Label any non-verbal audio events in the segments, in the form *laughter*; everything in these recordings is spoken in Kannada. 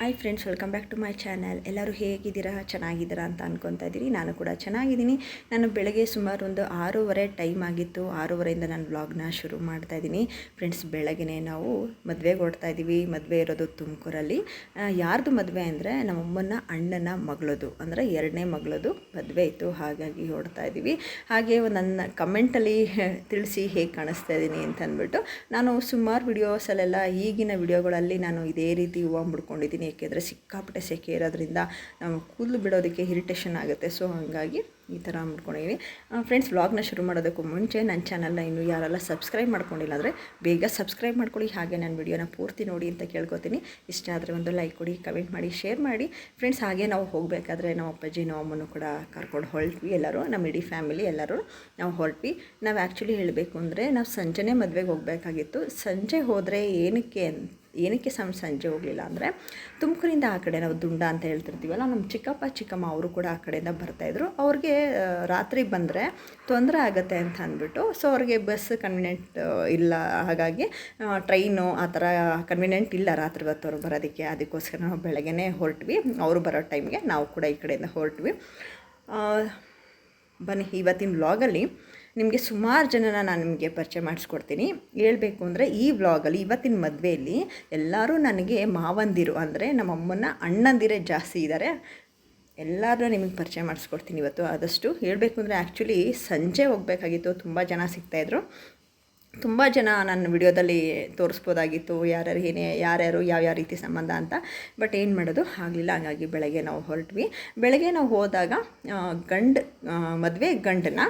Hi friends welcome back to my channel ಎಲ್ಲರೂ ಹೇಗಿದ್ದೀರಾ? ಚೆನ್ನಾಗಿದ್ದೀರಾ ಅಂತ ಅನ್ಕೊತಾ ಇದ್ದೀನಿ. ನಾನು ಕೂಡ ಚೆನ್ನಾಗಿದ್ದೀನಿ. ನಾನು ಬೆಳಗ್ಗೆ ಸುಮಾರು ಒಂದು ಆರೂವರೆ ಟೈಮ್ ಆಗಿತ್ತು. ಆರೂವರೆಯಿಂದ ನಾನು ವ್ಲಾಗ್ನ ಶುರು ಮಾಡ್ತಾ ಇದ್ದೀನಿ. ಫ್ರೆಂಡ್ಸ್ ಬೆಳಗ್ಗೆ ನಾವು ಮದುವೆಗೆ ಹೊಡ್ತಾ ಇದ್ದೀವಿ. ಮದುವೆ ಇರೋದು ತುಮಕೂರಲ್ಲಿ. ಯಾರ್ದು ಮದುವೆ ಅಂದರೆ ನಮ್ಮಮ್ಮನ ಅಣ್ಣನ ಮಗಳದು ಅಂದರೆ ಎರಡನೇ ಮಗಳದು ಮದುವೆ ಇತ್ತು. ಹಾಗಾಗಿ ಓಡ್ತಾ ಇದ್ದೀವಿ. ಹಾಗೆ ನನ್ನ ಕಮೆಂಟಲ್ಲಿ ತಿಳಿಸಿ ಹೇಗೆ ಕಾಣಿಸ್ತಾ ಇದ್ದೀನಿ ಅಂತ ಅಂದ್ಬಿಟ್ಟು, ನಾನು ಸುಮಾರು ವಿಡಿಯೋಸಲ್ಲೆಲ್ಲ ಈಗಿನ ವಿಡಿಯೋಗಳಲ್ಲಿ ನಾನು ಇದೇ ರೀತಿ ಹೂವು ಮುಡ್ಕೊಂಡಿದ್ದೀನಿ. ಏಕೆಂದರೆ ಸಿಕ್ಕಾಪಟ್ಟೆ ಸೆಕೆ ಇರೋದ್ರಿಂದ ನಾವು ಕೂದಲು ಬಿಡೋದಕ್ಕೆ ಇರಿಟೇಷನ್ ಆಗುತ್ತೆ. ಸೊ ಹಾಗಾಗಿ ಈ ಥರ ಮಾಡ್ಕೊಂಡಿದ್ದೀನಿ ಫ್ರೆಂಡ್ಸ್ ವ್ಲಾಗ್ನ ಶುರು ಮಾಡೋದಕ್ಕೂ ಮುಂಚೆ ನನ್ನ ಚಾನಲ್ನ ಇನ್ನೂ ಯಾರೆಲ್ಲ ಸಬ್ಸ್ಕ್ರೈಬ್ ಮಾಡ್ಕೊಂಡಿಲ್ಲ ಅಂದರೆ ಬೇಗ ಸಬ್ಸ್ಕ್ರೈಬ್ ಮಾಡ್ಕೊಳ್ಳಿ. ಹಾಗೆ ನನ್ನ ವಿಡಿಯೋನ ಪೂರ್ತಿ ನೋಡಿ ಅಂತ ಕೇಳ್ಕೊತೀನಿ. ಇಷ್ಟ ಆದರೆ ಒಂದು ಲೈಕ್ ಕೊಡಿ ಕಮೆಂಟ್ ಮಾಡಿ ಶೇರ್ ಮಾಡಿ. ಫ್ರೆಂಡ್ಸ್ ಹಾಗೆ ನಾವು ಹೋಗಬೇಕಾದ್ರೆ ನಮ್ಮ ಅಪ್ಪಾಜಿ, ನಮ್ಮ ಅಮ್ಮನ್ನು ಕೂಡ ಕರ್ಕೊಂಡು ಹೊರಟ್ವಿ ಎಲ್ಲರೂ. ನಮ್ಮ ಇಡೀ ಫ್ಯಾಮಿಲಿ ಎಲ್ಲರೂ ನಾವು ಹೊರಟ್ವಿ. ನಾವು ಆ್ಯಕ್ಚುಲಿ ಹೇಳಬೇಕು ಅಂದರೆ ನಾವು ಸಂಜೆನೇ ಮದುವೆಗೆ ಹೋಗಬೇಕಾಗಿತ್ತು. ಸಂಜೆ ಹೋದರೆ ಏನಕ್ಕೆ ಏನಕ್ಕೆ ಸಮ ಸಂಜೆ ಹೋಗಲಿಲ್ಲ ಅಂದರೆ ತುಮಕೂರಿಂದ ಆ ಕಡೆ ನಾವು ದುಂಡ ಅಂತ ಹೇಳ್ತಿರ್ತೀವಲ್ಲ, ನಮ್ಮ ಚಿಕ್ಕಪ್ಪ, ಚಿಕ್ಕಮ್ಮ ಅವರು ಕೂಡ ಆ ಕಡೆಯಿಂದ ಬರ್ತಾಯಿದ್ರು ಅವ್ರಿಗೆ ರಾತ್ರಿ ಬಂದರೆ ತೊಂದರೆ ಆಗುತ್ತೆ ಅಂತ ಅಂದ್ಬಿಟ್ಟು, ಸೊ ಅವ್ರಿಗೆ ಬಸ್ ಕನ್ವಿನೆಂಟ್ ಇಲ್ಲ. ಹಾಗಾಗಿ ಟ್ರೈನು ಆ ಥರ ಕನ್ವಿನೆಂಟ್ ಇಲ್ಲ ರಾತ್ರಿ ಹೊತ್ತವ್ರು ಬರೋದಕ್ಕೆ. ಅದಕ್ಕೋಸ್ಕರ ನಾವು ಬೆಳಗ್ಗೆನೇ ಹೊರಟ್ವಿ. ಅವರು ಬರೋ ಟೈಮ್ಗೆ ನಾವು ಕೂಡ ಈ ಕಡೆಯಿಂದ ಹೊರಟ್ವಿ. ಬನ್ನಿ, ಇವತ್ತಿನ ವ್ಲಾಗಲ್ಲಿ ನಿಮಗೆ ಸುಮಾರು ಜನನ ನಾನು ನಿಮಗೆ ಪರಿಚಯ ಮಾಡಿಸ್ಕೊಡ್ತೀನಿ. ಹೇಳಬೇಕು ಅಂದರೆ ಈ ವ್ಲಾಗಲ್ಲಿ ಇವತ್ತಿನ ಮದುವೆಯಲ್ಲಿ ಎಲ್ಲರೂ ನನಗೆ ಮಾವಂದಿರು ಅಂದರೆ ನಮ್ಮ ಅಮ್ಮನ ಅಣ್ಣಂದಿರೇ ಜಾಸ್ತಿ ಇದ್ದಾರೆ ಎಲ್ಲರೂ ನಿಮಗೆ ಪರಿಚಯ ಮಾಡಿಸ್ಕೊಡ್ತೀನಿ ಇವತ್ತು. ಆದಷ್ಟು ಹೇಳಬೇಕು ಅಂದರೆ ಆ್ಯಕ್ಚುಲಿ ಸಂಜೆ ಹೋಗಬೇಕಾಗಿತ್ತು. ತುಂಬ ಜನ ಸಿಗ್ತಾಯಿದ್ರು ತುಂಬ ಜನ ನನ್ನ ವಿಡಿಯೋದಲ್ಲಿ ತೋರಿಸ್ಬೋದಾಗಿತ್ತು, ಯಾರ್ಯಾರು ಏನೇ, ಯಾರ್ಯಾರು ಯಾವ್ಯಾವ ರೀತಿ ಸಂಬಂಧ ಅಂತ. ಬಟ್ ಏನು ಮಾಡೋದು? ಆಗಲಿಲ್ಲ. ಹಾಗಾಗಿ ಬೆಳಗ್ಗೆ ನಾವು ಹೊರಟ್ವಿ. ಬೆಳಗ್ಗೆ ನಾವು ಹೋದಾಗ ಗಂಡು ಮದುವೆ ಗಂಡನ್ನ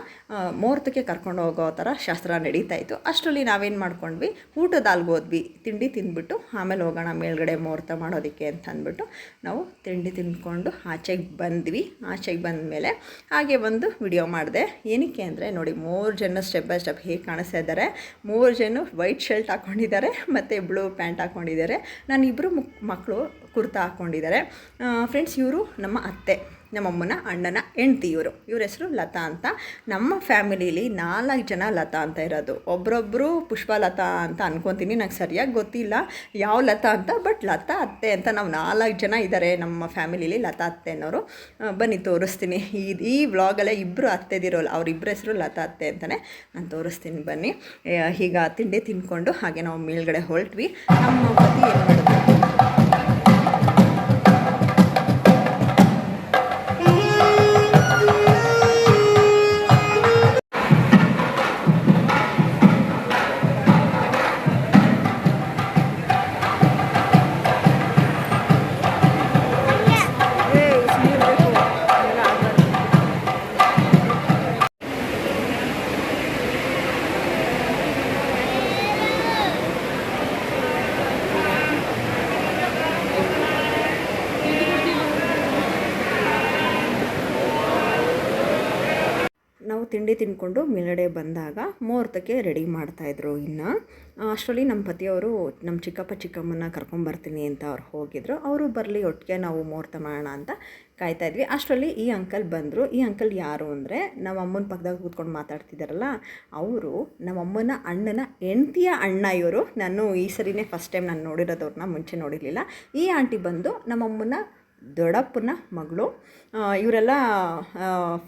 ಮುಹೂರ್ತಕ್ಕೆ ಕರ್ಕೊಂಡು ಹೋಗೋ ಥರ ಶಾಸ್ತ್ರ ನಡೀತಾ ಇತ್ತು. ಅಷ್ಟರಲ್ಲಿ ನಾವೇನು ಮಾಡ್ಕೊಂಡ್ವಿ? ಊಟದ ಹೋದ್ವಿ. ತಿಂಡಿ ತಿಂದ್ಬಿಟ್ಟು, ಆಮೇಲೆ ಹೋಗೋಣ ಮೇಲ್ಗಡೆ ಮುಹೂರ್ತ ಮಾಡೋದಕ್ಕೆ ಅಂತ ಅಂದ್ಬಿಟ್ಟು ನಾವು ತಿಂಡಿ ತಿಂದ್ಕೊಂಡು ಆಚೆಗೆ ಬಂದ್ವಿ. ಆಚೆಗೆ ಬಂದ ಮೇಲೆ ಹಾಗೆ ಒಂದು ವಿಡಿಯೋ ಮಾಡಿದೆ. ಏನಕ್ಕೆ ಅಂದರೆ ನೋಡಿ, ಮೂರು ಜನ ಸ್ಟೆಪ್ ಬೈ ಸ್ಟೆಪ್ ಹೇಗೆ ಕಾಣಿಸ್ತಾ ಇದ್ದಾರೆ. ಮೂರು ಜನ ವೈಟ್ ಶರ್ಟ್ ಹಾಕ್ಕೊಂಡಿದ್ದಾರೆ ಮತ್ತು ಬ್ಲೂ ಪ್ಯಾಂಟ್ ಹಾಕ್ಕೊಂಡಿದ್ದಾರೆ ನಾನು ಇಬ್ಬರು ಮಕ್ಕಳು ಕುರ್ತಾ ಹಾಕ್ಕೊಂಡಿದ್ದಾರೆ ಫ್ರೆಂಡ್ಸ್ ಇವರು ನಮ್ಮ ಅತ್ತೆ. ನಮ್ಮಮ್ಮನ ಅಣ್ಣನ ಹೆಂಡ್ತಿ ಇವರು ಇವ್ರ ಹೆಸರು ಲತಾ ಅಂತ. ನಮ್ಮ ಫ್ಯಾಮಿಲೀಲಿ ನಾಲ್ಕು ಜನ ಲತಾ ಅಂತ ಇರೋದು. ಒಬ್ಬರೊಬ್ಬರು ಪುಷ್ಪಲತಾ ಅಂತ ಅನ್ಕೊತೀನಿ, ನಂಗೆ ಸರಿಯಾಗಿ ಗೊತ್ತಿಲ್ಲ ಯಾವ ಲತಾ ಅಂತ, ಬಟ್ ಲತಾ ಅತ್ತೆ ಅಂತ ನಾವು ನಾಲ್ಕು ಜನ ಇದ್ದಾರೆ ನಮ್ಮ ಫ್ಯಾಮಿಲೀಲಿ ಲತಾ ಅತ್ತೆ ಅನ್ನೋರು. ಬನ್ನಿ ತೋರಿಸ್ತೀನಿ. ಈ ಈ ವ್ಲಾಗಲ್ಲೇ ಇಬ್ಬರು ಅತ್ತೆದಿರೋಲ್ಲ ಅವ್ರಿಬ್ಬರ ಹೆಸರು ಲತಾ ಅತ್ತೆ ಅಂತಲೇ ನಾನು ತೋರಿಸ್ತೀನಿ ಬನ್ನಿ. ಈಗ ತಿಂಡಿ ತಿಂದ್ಕೊಂಡು ಹಾಗೆ ನಾವು ಮೇಲ್ಗಡೆ ಹೊರಟ್ವಿ. ನಮ್ಮ ಪತಿ ಏನು ಮಾಡಿದ್ರು ತಿಂಡಿ ತಿಂದ್ಕೊಂಡು ಮೇಲ್ಗಡೆ ಬಂದಾಗ ಮುಹೂರ್ತಕ್ಕೆ ರೆಡಿ ಮಾಡ್ತಾಯಿದ್ರು ಇನ್ನು. ಅಷ್ಟರಲ್ಲಿ ನಮ್ಮ ಪತಿಯವರು ನಮ್ಮ ಚಿಕ್ಕಪ್ಪ ಚಿಕ್ಕಮ್ಮನ ಕರ್ಕೊಂಬರ್ತೀನಿ ಅಂತ ಅವ್ರು ಹೋಗಿದ್ರು. ಅವರು ಬರಲಿ, ಒಟ್ಟಿಗೆ ನಾವು ಮುಹೂರ್ತ ಮಾಡೋಣ ಅಂತ ಕಾಯ್ತಾಯಿದ್ವಿ ಅಷ್ಟರಲ್ಲಿ ಈ ಅಂಕಲ್ ಬಂದರು. ಈ ಅಂಕಲ್ ಯಾರು ಅಂದರೆ, ನಮ್ಮ ಅಮ್ಮನ ಪಕ್ಕದಾಗ ಕೂತ್ಕೊಂಡು ಮಾತಾಡ್ತಿದ್ದಾರಲ್ಲ ಅವರು ನಮ್ಮ ಅಮ್ಮನ ಅಣ್ಣನ ಹೆಂಡತಿಯ ಅಣ್ಣ ಇವರು. ನಾನು ಈ ಸರಿನೇ ಫಸ್ಟ್ ಟೈಮ್ ನಾನು ನೋಡಿರೋದವ್ರನ್ನ ಮುಂಚೆ ನೋಡಿರಲಿಲ್ಲ. ಈ ಆಂಟಿ ಬಂದು ನಮ್ಮಮ್ಮನ ದೊಡ್ಡಪ್ಪನ ಮಗಳು. ಇವರೆಲ್ಲ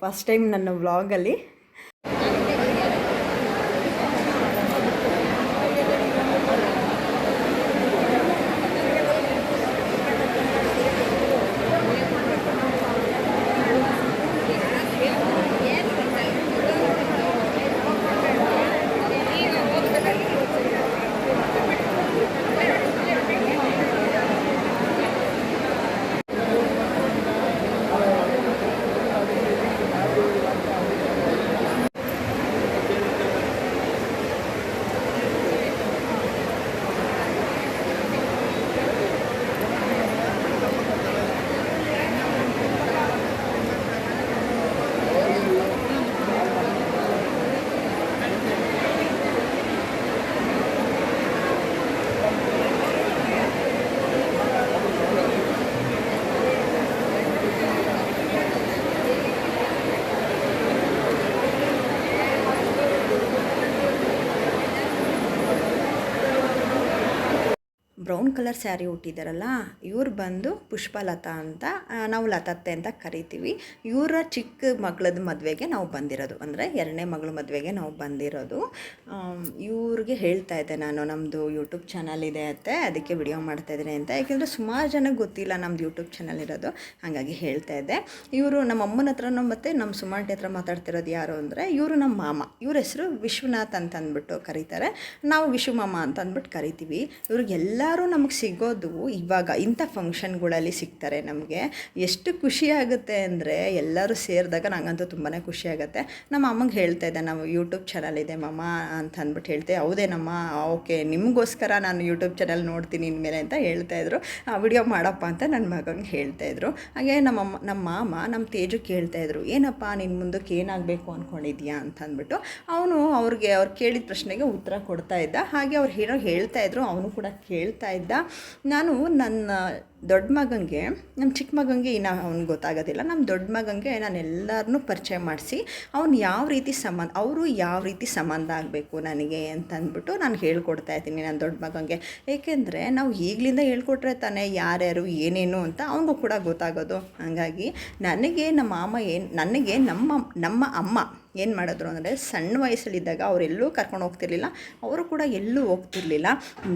ಫಸ್ಟ್ ಟೈಮ್ ನನ್ನ ವ್ಲಾಗಲ್ಲಿ ಕಲರ್ ಸ್ಯಾರಿ ಹುಟ್ಟಿದಾರಲ್ಲ ಇವ್ರು ಬಂದು ಪುಷ್ಪಲತಾ ಅಂತ ನಾವು ಲತತ್ತೆ ಅಂತ ಕರಿತೀವಿ. ಇವರ ಚಿಕ್ಕ ಮಗಳದ ಮದುವೆಗೆ ನಾವು ಬಂದಿರೋದು. ಅಂದರೆ ಎರಡನೇ ಮಗಳ ಮದುವೆಗೆ ನಾವು ಬಂದಿರೋದು. ಇವ್ರಿಗೆ ಹೇಳ್ತಾ ಇದ್ದೆ ನಾನು ನಮ್ಮದು ಯೂಟ್ಯೂಬ್ ಚಾನಲ್ ಇದೆ ಅತ್ತೆ, ಅದಕ್ಕೆ ವಿಡಿಯೋ ಮಾಡ್ತಾ ಇದ್ದೀನಿ ಅಂತ. ಯಾಕೆಂದರೆ ಸುಮಾರು ಜನಕ್ಕೆ ಗೊತ್ತಿಲ್ಲ ನಮ್ಮದು ಯೂಟ್ಯೂಬ್ ಚಾನಲ್ ಇರೋದು. ಹಾಗಾಗಿ ಹೇಳ್ತಾ ಇದ್ದೆ. ಇವರು ನಮ್ಮ ಅಮ್ಮನ ಹತ್ರನೂ ಮತ್ತು ನಮ್ಮ ಸುಮಾಂಟಿ ಹತ್ರ ಮಾತಾಡ್ತಿರೋದು ಯಾರು ಅಂದರೆ, ಇವರು ನಮ್ಮ ಮಾಮ. ಇವ್ರ ಹೆಸರು ವಿಶ್ವನಾಥ್ ಅಂತ ಅಂದ್ಬಿಟ್ಟು ಕರೀತಾರೆ. ನಾವು ವಿಶ್ವ ಮಾಮ ಅಂತ ಅಂದ್ಬಿಟ್ಟು ಕರಿತೀವಿ ಇವ್ರಿಗೆಲ್ಲರೂ ನಮಗೆ ಸಿಗೋದು ಇವಾಗ ಇಂಥ ಫಂಕ್ಷನ್ಗಳಲ್ಲಿ ಸಿಗ್ತಾರೆ ನಮಗೆ. ಎಷ್ಟು ಖುಷಿ ಆಗುತ್ತೆ ಅಂದರೆ ಎಲ್ಲರೂ ಸೇರಿದಾಗ ನನಗಂತೂ ತುಂಬಾ ಖುಷಿ ಆಗುತ್ತೆ. ನಮ್ಮ ಅಮ್ಮಂಗೆ ಹೇಳ್ತಾ ಇದ್ದೆ, ನಾವು ಯೂಟ್ಯೂಬ್ ಚಾನಲ್ ಇದೆ ಮಮ್ಮ ಅಂತ ಅಂದ್ಬಿಟ್ಟು ಹೇಳ್ತೆ ಹೌದೇನಮ್ಮ ಓಕೆ, ನಿಮಗೋಸ್ಕರ ನಾನು ಯೂಟ್ಯೂಬ್ ಚಾನಲ್ ನೋಡ್ತೀನಿ ಇನ್ಮೇಲೆ ಅಂತ ಹೇಳ್ತಾ ಇದ್ರು. ವಿಡಿಯೋ ಮಾಡಪ್ಪ ಅಂತ ನನ್ನ ಮಗಂಗೆ ಹೇಳ್ತಾ ಇದ್ರು. ಹಾಗೆ ನಮ್ಮಮ್ಮ ನಮ್ಮ ಮಾಮ, ನಮ್ಮ ತೇಜು ಕೇಳ್ತಾ ಇದ್ರು, ಏನಪ್ಪ ನಿನ್ನ ಮುಂದಕ್ಕೆ ಏನಾಗಬೇಕು ಅಂದ್ಕೊಂಡಿದ್ಯಾ ಅಂತ ಅಂದ್ಬಿಟ್ಟು. ಅವನು ಅವ್ರಿಗೆ, ಅವ್ರು ಕೇಳಿದ ಪ್ರಶ್ನೆಗೆ ಉತ್ತರ ಕೊಡ್ತಾ ಇದ್ದ. ಹಾಗೆ ಅವ್ರು ಏನೋ ಹೇಳ್ತಾ ಇದ್ರು, ಅವನು ಕೂಡ ಕೇಳ್ತಾ ಇದ್ದ. ನಾನು ನನ್ನ ದೊಡ್ಡ ಮಗನಿಗೆ ನಮ್ಮ ಚಿಕ್ಕ ಮಗಂಗೆ ಇನ್ನು ಅವ್ನಿಗೆ ಗೊತ್ತಾಗೋದಿಲ್ಲ. ನಮ್ಮ ದೊಡ್ಡ ಮಗನಿಗೆ ನಾನು ಎಲ್ಲರನ್ನೂ ಪರಿಚಯ ಮಾಡಿಸಿ, ಅವ್ನು ಯಾವ ರೀತಿ ಸಂಬಂಧ, ಅವರು ಯಾವ ರೀತಿ ಸಂಬಂಧ ಆಗಬೇಕು ನನಗೆ ಅಂತ ಅಂದ್ಬಿಟ್ಟು ನಾನು ಹೇಳ್ಕೊಡ್ತಾ ಇದ್ದೀನಿ ನನ್ನ ದೊಡ್ಡ ಮಗನಿಗೆ ಏಕೆಂದರೆ ನಾವು ಈಗಲಿಂದ ಹೇಳ್ಕೊಟ್ರೆ ತಾನೇ ಯಾರ್ಯಾರು, ಏನೇನು ಅಂತ ಅವನಿಗೂ ಕೂಡ ಗೊತ್ತಾಗೋದು. ಹಾಗಾಗಿ ನನಗೆ ನಮ್ಮ ಮಾಮ ಏನು, ನನಗೆ ನಮ್ಮ ನಮ್ಮ ಅಮ್ಮ ಏನು ಮಾಡಿದ್ರು ಅಂದರೆ ಸಣ್ಣ ವಯಸ್ಸಲ್ಲಿದ್ದಾಗ ಅವರೆಲ್ಲೂ ಕರ್ಕೊಂಡು ಹೋಗ್ತಿರ್ಲಿಲ್ಲ. ಅವರು ಕೂಡ ಎಲ್ಲೂ ಹೋಗ್ತಿರ್ಲಿಲ್ಲ.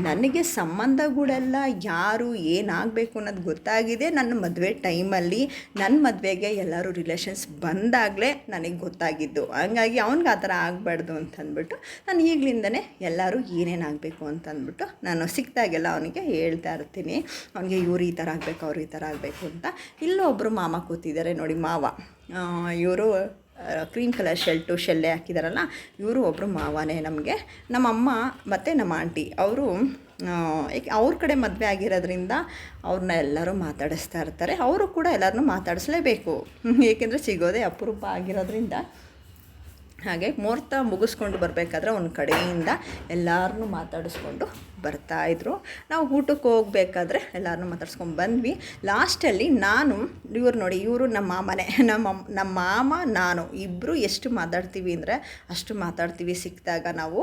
ನನಗೆ ಸಂಬಂಧಗಳೆಲ್ಲ ಯಾರು, ಏನಾಗಬೇಕು ಅನ್ನೋದು ಗೊತ್ತಾಗಿದೆ ನನ್ನ ಮದುವೆ ಟೈಮಲ್ಲಿ. ನನ್ನ ಮದುವೆಗೆ ಎಲ್ಲರೂ ರಿಲೇಷನ್ಸ್ ಬಂದಾಗಲೇ ನನಗೆ ಗೊತ್ತಾಗಿದ್ದು. ಹಂಗಾಗಿ ಅವ್ನಿಗೆ ಆ ಥರ ಆಗಬಾರ್ದು ಅಂತಂದ್ಬಿಟ್ಟು ನಾನು ಈಗಲಿಂದನೇ ಎಲ್ಲರೂ ಏನೇನಾಗಬೇಕು ಅಂತಂದ್ಬಿಟ್ಟು ನಾನು ಸಿಕ್ಕಿದಾಗೆಲ್ಲ ಅವನಿಗೆ ಹೇಳ್ತಾ ಇರ್ತೀನಿ. ಅವನಿಗೆ ಇವ್ರು ಈ ಥರ ಆಗಬೇಕು, ಅವ್ರು ಈ ಥರ ಆಗಬೇಕು ಅಂತ. ಇಲ್ಲೊಬ್ಬರು ಮಾಮ ಕೂತಿದ್ದಾರೆ ನೋಡಿ ಮಾವ. ಇವರು ಕ್ರೀಮ್ ಕಲರ್ ಶರ್ಟು, ಶೆಲ್ಲೆ ಹಾಕಿದಾರಲ್ಲ, ಇವರು ಒಬ್ಬರು ಮಾವನೇ ನಮಗೆ. ನಮ್ಮಮ್ಮ ಮತ್ತು ನಮ್ಮ ಆಂಟಿ. ಅವರು ಅವ್ರ ಕಡೆ ಮದುವೆ ಆಗಿರೋದ್ರಿಂದ ಅವ್ರನ್ನ ಎಲ್ಲರೂ ಮಾತಾಡಿಸ್ತಾ ಇರ್ತಾರೆ. ಅವರು ಕೂಡ ಎಲ್ಲರನ್ನೂ ಮಾತಾಡಿಸ್ಲೇಬೇಕು. ಏಕೆಂದರೆ ಸಿಗೋದೇ ಅಪರೂಪ ಆಗಿರೋದ್ರಿಂದ ಹಾಗೆ ಮುಹೂರ್ತ ಮುಗಿಸ್ಕೊಂಡು ಬರಬೇಕಾದ್ರೆ ಒಂದು ಕಡೆಯಿಂದ ಎಲ್ಲರನ್ನೂ ಮಾತಾಡಿಸ್ಕೊಂಡು ಬರ್ತಾಯಿದ್ರು ನಾವು ಊಟಕ್ಕೆ ಹೋಗ್ಬೇಕಾದ್ರೆ ಎಲ್ಲರನ್ನೂ ಮಾತಾಡ್ಸ್ಕೊಂಡು ಬಂದ್ವಿ. ಲಾಸ್ಟಲ್ಲಿ ನಾನು, ಇವ್ರು ನೋಡಿ, ಇವರು ನಮ್ಮ ಮಾಮನೆ. ನಮ್ಮ ನಮ್ಮ ಮಾಮ, ನಾನು ಇಬ್ಬರು ಎಷ್ಟು ಮಾತಾಡ್ತೀವಿ ಅಂದರೆ ಅಷ್ಟು ಮಾತಾಡ್ತೀವಿ ಸಿಕ್ಕಿದಾಗ ನಾವು.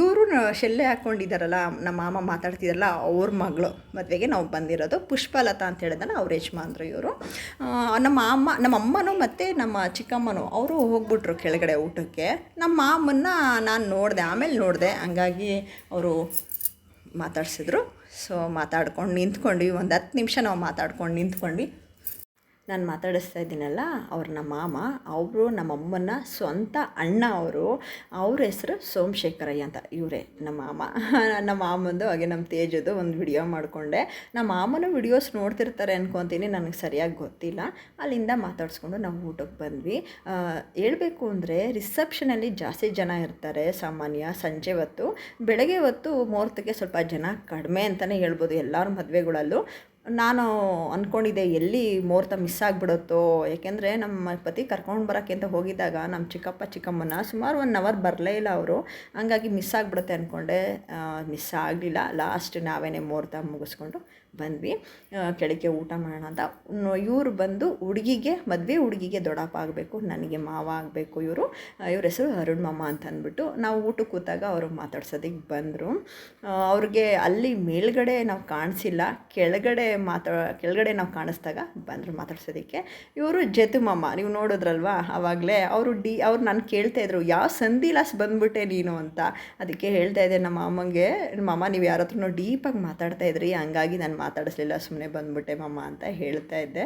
ಇವರು ಶೆಲ್ಲೆ ಹಾಕ್ಕೊಂಡಿದ್ದಾರಲ್ಲ ನಮ್ಮ ಮಾಮ ಮಾತಾಡ್ತಿದ್ದಾರಲ್ಲ ಅವ್ರ ಮಗಳು ಮದುವೆಗೆ ನಾವು ಬಂದಿರೋದು ಪುಷ್ಪಲತಾ ಅಂತ ಹೇಳಿದಲ್ಲ ಅವ್ರ ಯಜಮಾನ್ರು ಇವರು. ನಮ್ಮ ಅಮ್ಮ, ನಮ್ಮ ಅಮ್ಮನೂ ಮತ್ತು ನಮ್ಮ ಚಿಕ್ಕಮ್ಮನೂ ಅವರು ಹೋಗ್ಬಿಟ್ರು ಕೆಳಗಡೆ ಊಟಕ್ಕೆ. ನಮ್ಮ ಮಾಮನ್ನ ನಾನು ನೋಡಿದೆ, ಆಮೇಲೆ ನೋಡಿದೆ, ಹಂಗಾಗಿ ಅವರು ಮಾತಾಡ್ಸಿದ್ರು. ಸೊ ಮಾತಾಡ್ಕೊಂಡು ನಿಂತ್ಕೊಂಡ್ವಿ. ಒಂದು ಹತ್ತು ನಿಮಿಷ ನಾವು ಮಾತಾಡ್ಕೊಂಡು ನಿಂತ್ಕೊಂಡ್ವಿ. ನಾನು ಮಾತಾಡಿಸ್ತಾ ಇದ್ದೀನಲ್ಲ ಅವ್ರ ನಮ್ಮ ಮಾಮ, ಅವರು ನಮ್ಮಮ್ಮನ ಸ್ವಂತ ಅಣ್ಣ ಅವರು, ಅವ್ರ ಹೆಸರು ಸೋಮಶೇಖರಯ್ಯ ಅಂತ, ಇವರೇ ನಮ್ಮ ಮಾಮ. *laughs* ನಮ್ಮ ಮಾಮಂದು, ಹಾಗೆ ನಮ್ಮ ತೇಜದು ಒಂದು ವಿಡಿಯೋ ಮಾಡಿಕೊಂಡೆ. ನಮ್ಮ ಮಾಮನು ವಿಡಿಯೋಸ್ ನೋಡ್ತಿರ್ತಾರೆ ಅನ್ಕೊತೀನಿ, ನನಗೆ ಸರಿಯಾಗಿ ಗೊತ್ತಿಲ್ಲ. ಅಲ್ಲಿಂದ ಮಾತಾಡಿಸ್ಕೊಂಡು ನಾವು ಊಟಕ್ಕೆ ಬಂದ್ವಿ. ಹೇಳಬೇಕು ಅಂದರೆ ರಿಸೆಪ್ಷನಲ್ಲಿ ಜಾಸ್ತಿ ಜನ ಇರ್ತಾರೆ, ಸಾಮಾನ್ಯ, ಸಂಜೆ ಹೊತ್ತು. ಬೆಳಗ್ಗೆ ಹೊತ್ತು ಮುಹೂರ್ತಕ್ಕೆ ಸ್ವಲ್ಪ ಜನ ಕಡಿಮೆ ಅಂತಲೇ ಹೇಳ್ಬೋದು ಎಲ್ಲರ ಮದುವೆಗಳಲ್ಲೂ. ನಾನು ಅಂದ್ಕೊಂಡಿದ್ದೆ ಎಲ್ಲಿ ಮುಹೂರ್ತ ಮಿಸ್ ಆಗಿಬಿಡುತ್ತೋ? ಯಾಕೆಂದರೆ ನಮ್ಮ ಪತಿ ಕರ್ಕೊಂಡು ಬರೋಕ್ಕೆ ಅಂತ ಹೋಗಿದ್ದಾಗ ನಮ್ಮ ಚಿಕ್ಕಪ್ಪ, ಚಿಕ್ಕಮ್ಮನ ಸುಮಾರು ಒನ್ ಅವರ್ ಬರಲೇ ಇಲ್ಲ ಅವರು. ಹಂಗಾಗಿ ಮಿಸ್ ಆಗಿಬಿಡುತ್ತೆ ಅಂದ್ಕೊಂಡೆ ಮಿಸ್ ಆಗಲಿಲ್ಲ. ಲಾಸ್ಟ್ ನಾವೇನೇ ಮುಹೂರ್ತ ಮುಗಿಸ್ಕೊಂಡು ಬಂದ್ವಿ. ಕೆಳಗೆ ಊಟ ಮಾಡೋಣ ಅಂತ. ಇವರು ಬಂದು ಹುಡುಗಿಗೆ, ಮದುವೆ ಹುಡುಗಿಗೆ ದೊಡಪ್ಪ ಆಗಬೇಕು, ನನಗೆ ಮಾವ ಆಗಬೇಕು ಇವರು. ಇವ್ರ ಹೆಸರು ಅರುಣ್ ಮಾಮ ಅಂತ ಅಂದ್ಬಿಟ್ಟು ನಾವು ಊಟಕ್ಕೆ ಕೂತಾಗ ಅವರು ಮಾತಾಡ್ಸೋದಕ್ಕೆ ಬಂದರು. ಅವ್ರಿಗೆ ಅಲ್ಲಿ ಮೇಲ್ಗಡೆ ನಾವು ಕಾಣಿಸಿಲ್ಲ, ಕೆಳಗಡೆ ಮಾತಾ ಕೆಳಗಡೆ ನಾವು ಕಾಣಿಸ್ದಾಗ ಬಂದರು ಮಾತಾಡ್ಸೋದಕ್ಕೆ. ಇವರು ಜತು ಮಾಮ, ನೀವು ನೋಡಿದ್ರಲ್ವಾ? ಆವಾಗಲೇ ಅವರು ಡಿ, ಅವ್ರು ನಾನು ಕೇಳ್ತಾ ಇದ್ರು, ಯಾವ ಸಂದಿಲಾಸ್ ಬಂದ್ಬಿಟ್ಟೆ ನೀನು? ಅಂತ. ಅದಕ್ಕೆ ಹೇಳ್ತಾ ಇದ್ದೆ ನಮ್ಮ ಅಮ್ಮಂಗೆ, ಮಾಮ, ನೀವು ಯಾರ ಹತ್ರನೋ ಡೀಪಾಗಿ ಮಾತಾಡ್ತಾ ಇದ್ರಿ, ಹಂಗಾಗಿ ನಾನು ಮಾತಾಡಿಸ್ಲಿಲ್ಲ ಸುಮ್ಮನೆ ಬಂದ್ಬಿಟ್ಟೆ ಮಾಮ, ಅಂತ ಹೇಳ್ತಾ ಇದ್ದೆ.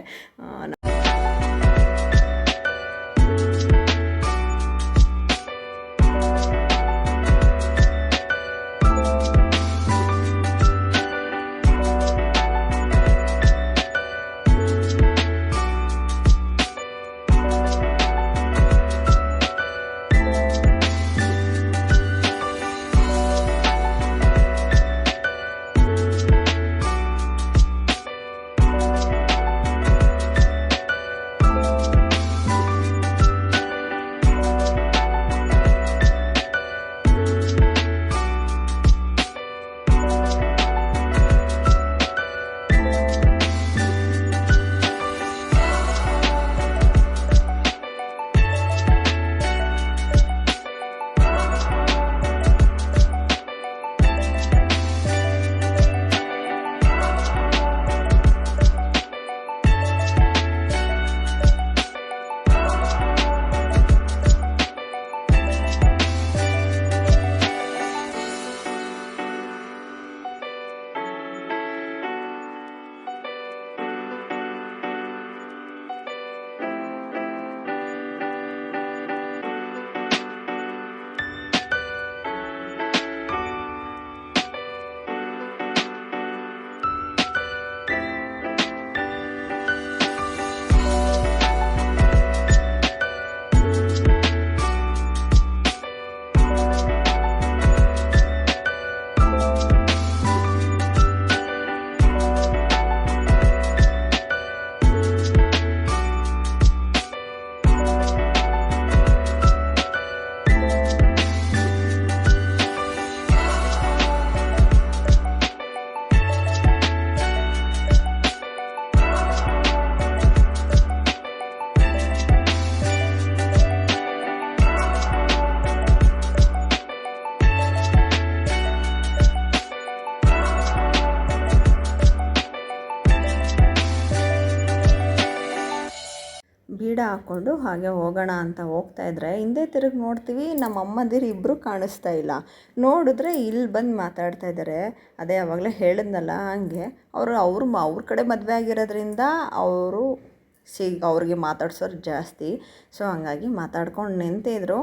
ಬೀಡ ಹಾಕ್ಕೊಂಡು ಹಾಗೆ ಹೋಗೋಣ ಅಂತ ಹೋಗ್ತಾ ಇದ್ರೆ, ಹಿಂದೆ ತಿರುಗಿ ನೋಡ್ತೀವಿ, ನಮ್ಮ ಅಮ್ಮಂದಿರು ಇಬ್ಬರು ಕಾಣಿಸ್ತಾ ಇಲ್ಲ. ನೋಡಿದ್ರೆ ಇಲ್ಲಿ ಬಂದು ಮಾತಾಡ್ತಾ ಇದ್ದಾರೆ ಅದೇ ಆವಾಗಲೇ ಹೇಳಿದ್ನಲ್ಲ ಹಾಗೆ. ಅವರು, ಅವ್ರ ಅವ್ರ ಕಡೆ ಮದುವೆ ಆಗಿರೋದ್ರಿಂದ ಅವರು ಸಿ ಅವ್ರಿಗೆ ಮಾತಾಡ್ಸೋರು ಜಾಸ್ತಿ. ಸೊ ಹಂಗಾಗಿ ಮಾತಾಡ್ಕೊಂಡು ನಿಂತಿದ್ರು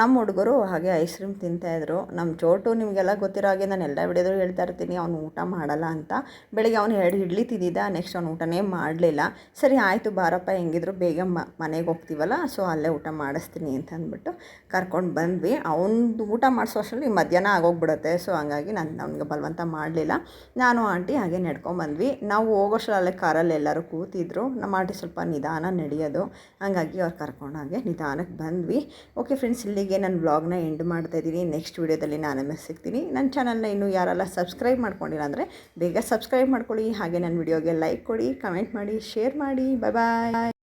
ನಮ್ಮ ಹುಡುಗರು ಹಾಗೆ ಐಸ್ ಕ್ರೀಮ್ ತಿಂತಾಯಿದ್ರು ನಮ್ಮ ಚೋಟು ನಿಮಗೆಲ್ಲ ಗೊತ್ತಿರೋ ಹಾಗೆ ನಾನು ಎಲ್ಲ ವಿಡಿಯೋದ್ರು ಹೇಳ್ತಾ ಇರ್ತೀನಿ. ಅವ್ನು ಊಟ ಮಾಡಲ್ಲ ಅಂತ. ಬೆಳಿಗ್ಗೆ ಅವ್ನು ಎರಡು ಇಡ್ಲಿ ತಿಂದಿದ್ದ ನೆಕ್ಸ್ಟ್ ಅವ್ನು ಊಟನೇ ಮಾಡಲಿಲ್ಲ. ಸರಿ, ಆಯಿತು ಬಾರಪ್ಪ, ಹೆಂಗಿದ್ರು ಬೇಗ ಮನೆಗೆ ಹೋಗ್ತೀವಲ್ಲ, ಸೊ ಅಲ್ಲೇ ಊಟ ಮಾಡಿಸ್ತೀನಿ ಅಂತ ಅಂದ್ಬಿಟ್ಟು ಕರ್ಕೊಂಡು ಬಂದ್ವಿ. ಅವ್ನದು ಊಟ ಮಾಡಿಸೋ ಅಷ್ಟರಲ್ಲಿ ಮಧ್ಯಾಹ್ನ ಆಗೋಗ್ಬಿಡುತ್ತೆ. ಸೊ ಹಂಗಾಗಿ ನಾನು ಅವ್ನಿಗೆ ಬಲವಂತ ಮಾಡಲಿಲ್ಲ. ನಾನು, ಆಂಟಿ ಹಾಗೆ ನಡ್ಕೊಂಬಂದ್ವಿ. ನಾವು ಹೋಗೋಷ್ಟರಲ್ಲಿ ಕಾರಲ್ಲಿ ಎಲ್ಲರೂ ಕೂತಿದ್ರು. ನಮ್ಮ ಆಂಟಿ ಸ್ವಲ್ಪ ನಿಧಾನ ನಡೆಯೋದು. ಹಾಗಾಗಿ ಅವ್ರು ಹಾಗೆ ನಿಧಾನಕ್ಕೆ ಬಂದ್ವಿ. ಓಕೆ ಫ್ರೆಂಡ್ಸ್ ಇಲ್ಲಿಗೆ ನನ್ನ ವ್ಲಾಗ್ನ ಎಂಡ್ ಮಾಡ್ತಾ ಇದ್ದೀನಿ. ನೆಕ್ಸ್ಟ್ ವೀಡಿಯೋದಲ್ಲಿ ನಾನು ಆಮೇಲೆ ಸಿಗ್ತೀನಿ ನನ್ನ ಚಾನಲ್ನ ಇನ್ನೂ ಯಾರೆಲ್ಲ ಸಬ್ಸ್ಕ್ರೈಬ್ ಮಾಡ್ಕೊಂಡಿಲ್ಲ ಅಂದರೆ ಬೇಗ ಸಬ್ಸ್ಕ್ರೈಬ್ ಮಾಡ್ಕೊಳ್ಳಿ. ಹಾಗೆ ನನ್ನ ವಿಡಿಯೋಗೆ ಲೈಕ್ ಕೊಡಿ ಕಮೆಂಟ್ ಮಾಡಿ ಶೇರ್ ಮಾಡಿ. ಬಾಯ್ ಬಾಯ್